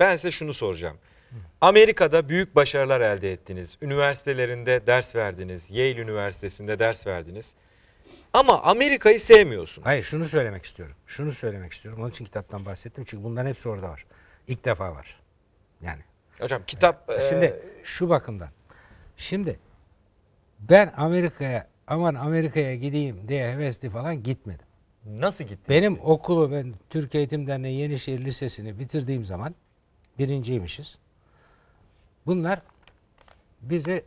Ben size şunu soracağım. Amerika'da büyük başarılar elde ettiniz. Üniversitelerinde ders verdiniz. Yale Üniversitesi'nde ders verdiniz. Ama Amerika'yı sevmiyorsunuz. Hayır şunu söylemek istiyorum. Şunu söylemek istiyorum. Onun için kitaptan bahsettim. Çünkü bunların hepsi orada var. İlk defa var. Yani. Hocam kitap e, Şimdi şu bakımdan. Şimdi ben Amerika'ya aman Amerika'ya gideyim diye hevesli falan gitmedim. nasıl gitti? Benim okulu ben Türk Eğitim Derneği Yenişehir Lisesi'ni bitirdiğim zaman birinciymişiz. Bunlar bize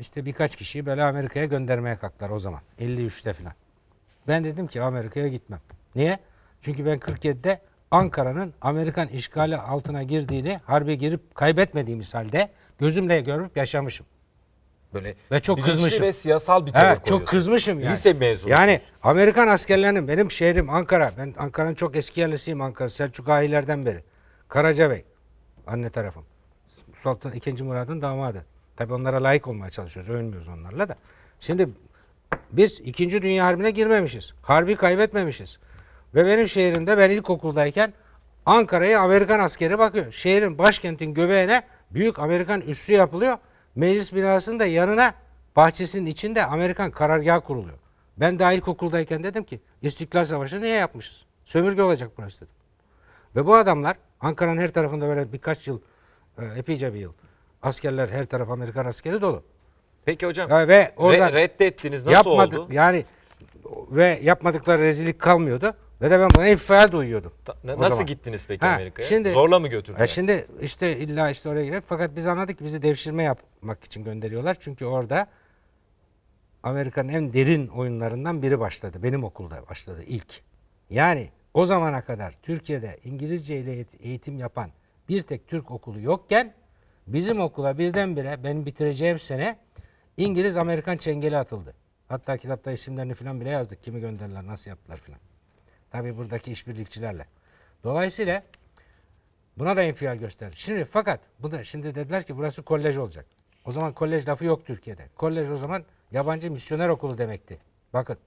işte birkaç kişiyi böyle Amerika'ya göndermeye kalktılar o zaman. 53'te falan. Ben dedim ki Amerika'ya gitmem. Niye? Çünkü ben 47'de Ankara'nın Amerikan işgali altına girdiğini, harbe girip kaybetmediğimiz halde gözümle görüp yaşamışım. Böyle Ve çok bilinçli kızmışım. ve siyasal bir tavır Evet, çok kızmışım yani. Lise mezunusunuz. Yani Amerikan askerlerinin benim şehrim Ankara. Ben Ankara'nın çok eski yerlisiyim Ankara. Selçuk ailelerden beri. Karacabey. Anne tarafım. Sultan II. Murad'ın damadı. Tabi onlara layık olmaya çalışıyoruz. Övünmüyoruz onlarla da. Şimdi biz 2. Dünya Harbi'ne girmemişiz. Harbi kaybetmemişiz. Ve benim şehrimde ben ilkokuldayken Ankara'ya Amerikan askeri bakıyor. Şehrin başkentin göbeğine büyük Amerikan üssü yapılıyor. Meclis binasının da yanına bahçesinin içinde Amerikan karargahı kuruluyor. Ben daha ilkokuldayken dedim ki İstiklal Savaşı niye yapmışız? Sömürge olacak burası dedim. Ve bu adamlar Ankara'nın her tarafında böyle birkaç yıl, e, epeyce bir yıl askerler her taraf Amerikan askeri dolu. Peki hocam Ya ve re- oradan reddettiniz nasıl yapmadık oldu? yani ve yapmadıkları rezillik kalmıyordu. Ve de ben buna infial duyuyordum. Ta- nasıl zaman. gittiniz peki Amerika'ya? şimdi- Zorla mı götürdüler? E şimdi işte illa işte oraya girip fakat biz anladık ki bizi devşirme yapmak için gönderiyorlar. Çünkü orada Amerika'nın en derin oyunlarından biri başladı. Benim okulda başladı ilk. Yani o zamana kadar Türkiye'de İngilizce ile eğit- eğitim yapan bir tek Türk okulu yokken bizim okula birdenbire benim bitireceğim sene İngiliz Amerikan çengeli atıldı. Hatta kitapta isimlerini falan bile yazdık. Kimi gönderdiler, nasıl yaptılar falan. Tabii buradaki işbirlikçilerle. Dolayısıyla Buna da infial gösterdi. Şimdi fakat bu da şimdi dediler ki burası kolej olacak. O zaman kolej lafı yok Türkiye'de. Kolej o zaman yabancı misyoner okulu demekti. Bakın.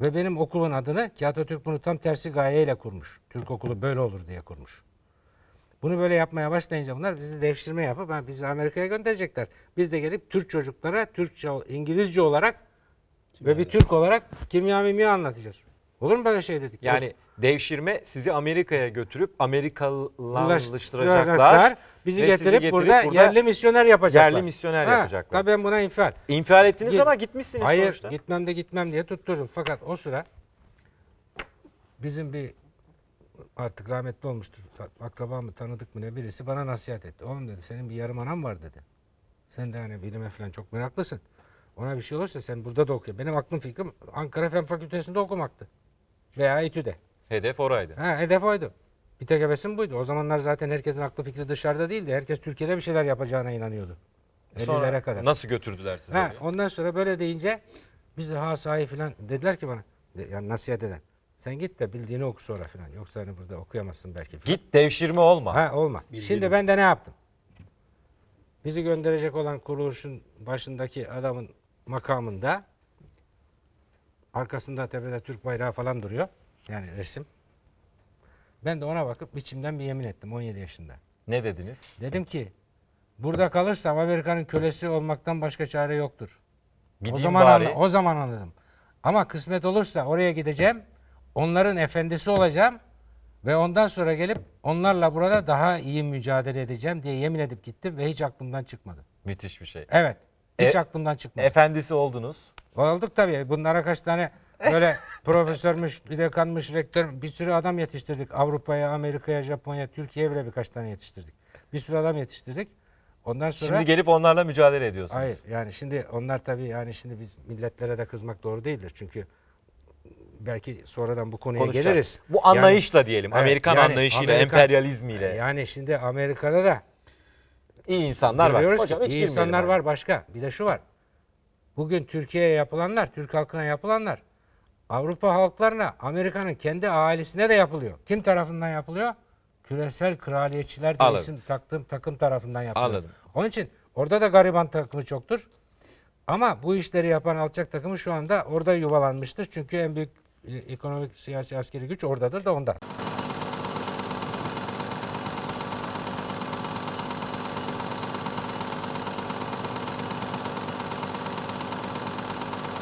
Ve benim okulun adını ki Atatürk bunu tam tersi gayeyle kurmuş. Türk okulu böyle olur diye kurmuş. Bunu böyle yapmaya başlayınca bunlar bizi devşirme yapıp ha, bizi Amerika'ya gönderecekler. Biz de gelip Türk çocuklara Türkçe, İngilizce olarak ve bir Türk olarak kimya mimya anlatacağız. Olur mu böyle şey dedik? Yani devşirme sizi Amerika'ya götürüp Amerikalılaştıracaklar. Bizi sizi getirip, burada, yerli misyoner yapacaklar. yerli misyoner Ha, yapacaklar. Tabii ben buna infial. İnfial ettiniz Git- ama gitmişsiniz Hayır sonuçta. gitmem de gitmem diye tutturdum. Fakat o sıra bizim bir artık rahmetli olmuştur. Akraba mı tanıdık mı ne birisi bana nasihat etti. Oğlum dedi senin bir yarım anan var dedi. Sen de hani bilime falan çok meraklısın. Ona bir şey olursa sen burada da okuyor. Benim aklım fikrim Ankara Fen Fakültesi'nde okumaktı. Veya İTÜ'de. Hedef oraydı. Ha, hedef oydu. Bir tek hevesim buydu. O zamanlar zaten herkesin aklı fikri dışarıda değildi. Herkes Türkiye'de bir şeyler yapacağına inanıyordu. 50'lere Sonra kadar. nasıl götürdüler sizi? Ha, oraya? ondan sonra böyle deyince biz de ha sahi filan dediler ki bana de- yani nasihat eden. Sen git de bildiğini oku sonra filan. Yoksa hani burada okuyamazsın belki filan. Git devşirme olma. Ha olma. Şimdi ben de ne yaptım? Bizi gönderecek olan kuruluşun başındaki adamın makamında arkasında tepede Türk bayrağı falan duruyor. Yani resim. Ben de ona bakıp içimden bir yemin ettim 17 yaşında. Ne dediniz? Dedim ki burada kalırsam Amerika'nın kölesi olmaktan başka çare yoktur. Gideyim o zaman bari. anla- o zaman anladım. Ama kısmet olursa oraya gideceğim. Onların efendisi olacağım ve ondan sonra gelip onlarla burada daha iyi mücadele edeceğim diye yemin edip gittim ve hiç aklımdan çıkmadı. Müthiş bir şey. Evet. Hiç E- aklımdan çıkmadı. Efendisi oldunuz. Olduk tabii. Bunlara kaç tane böyle profesörmüş, bir dekanmış, rektör bir sürü adam yetiştirdik. Avrupa'ya, Amerika'ya, Japonya'ya, Türkiye'ye bile birkaç tane yetiştirdik. Bir sürü adam yetiştirdik. Ondan sonra Şimdi gelip onlarla mücadele ediyorsunuz. Hayır yani şimdi onlar tabii yani şimdi biz milletlere de kızmak doğru değildir. Çünkü belki sonradan bu konuya Konuşacağız. geliriz. Bu anlayışla diyelim. Evet, Amerikan yani anlayışıyla, Amerikan- emperyalizmiyle. Yani şimdi Amerika'da da iyi insanlar var. görüyoruz Hocam ki hiç iyi girmeyelim insanlar abi. var başka. Bir de şu var. Bugün Türkiye'ye yapılanlar, Türk halkına yapılanlar Avrupa halklarına, Amerika'nın kendi ailesine de yapılıyor. Kim tarafından yapılıyor? Küresel kraliyetçiler Anladım. isim taktığım takım tarafından yapılıyor. Anladım. Onun için orada da gariban takımı çoktur. Ama bu işleri yapan alçak takımı şu anda orada yuvalanmıştır. Çünkü en büyük e, ekonomik, siyasi, askeri güç oradadır da ondan.